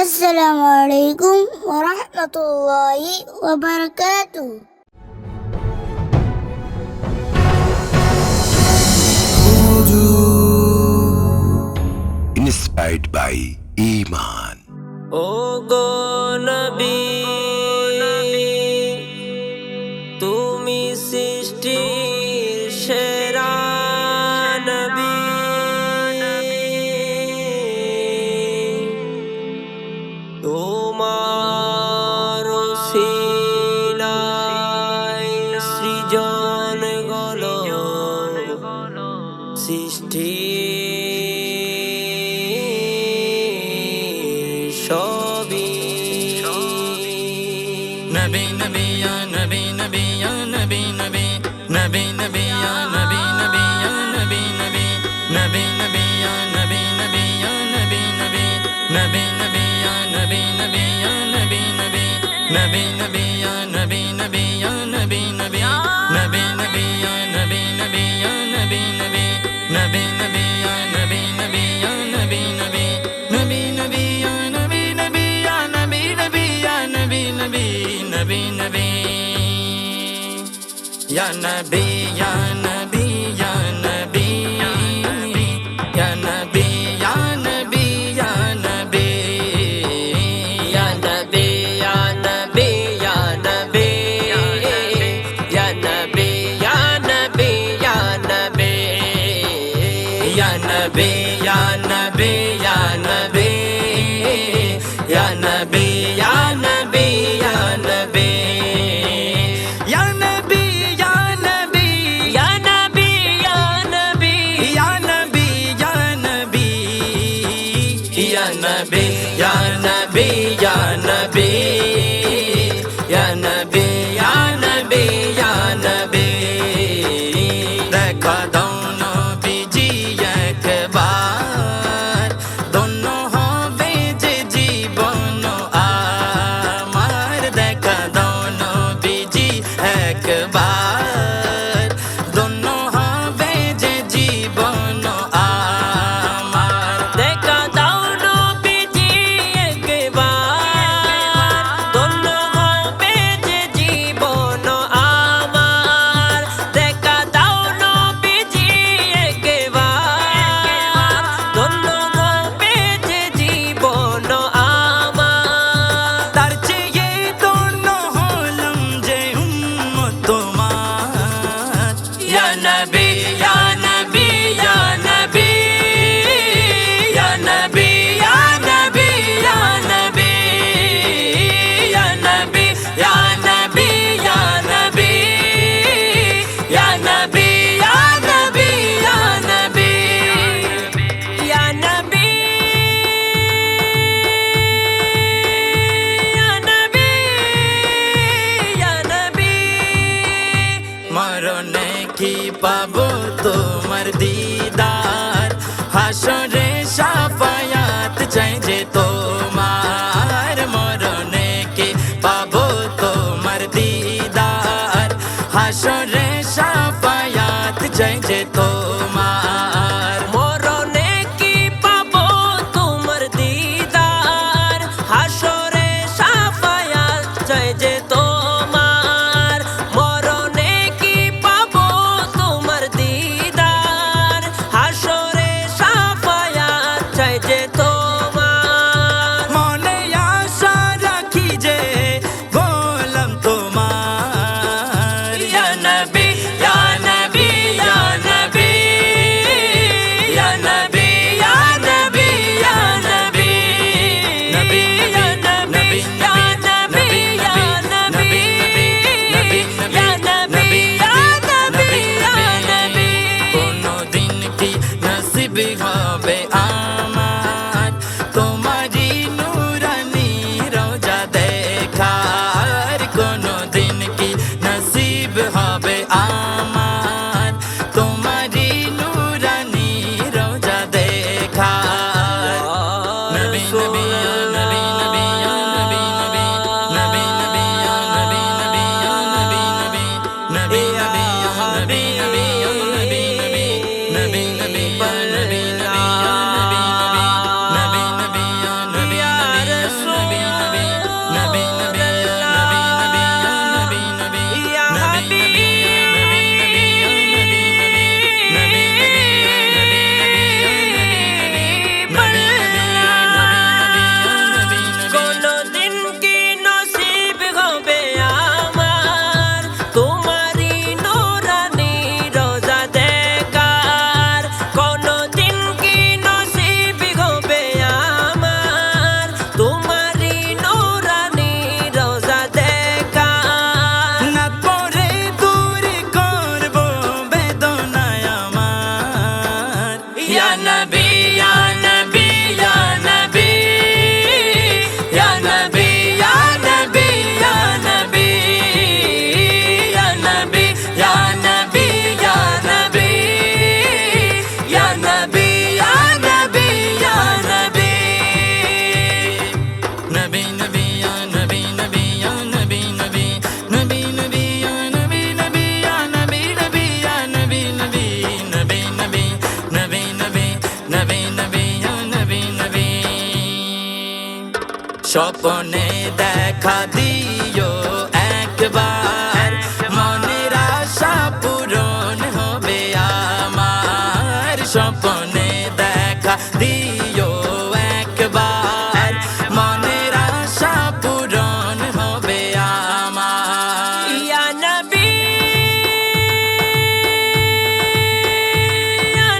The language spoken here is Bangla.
Assalamualaikum warahmatullahi wabarakatuh. Inspired by Iman. Oh, go Nabi. یا نبی یا نبی یا نبی یا نبی یا نبی یا نبی یا نبی یا نبی یا نبی یا نبی یا نبی یا نبی یا نبی یا نبی یا نبی surgeon. স্বপনে দেখা দিও একবার। মনের আশা পূরণ হবে আমার। স্বপনে দেখা দিও একবার। মনের আশা পূরণ হবে আমার। ইয়া নবী, ইয়া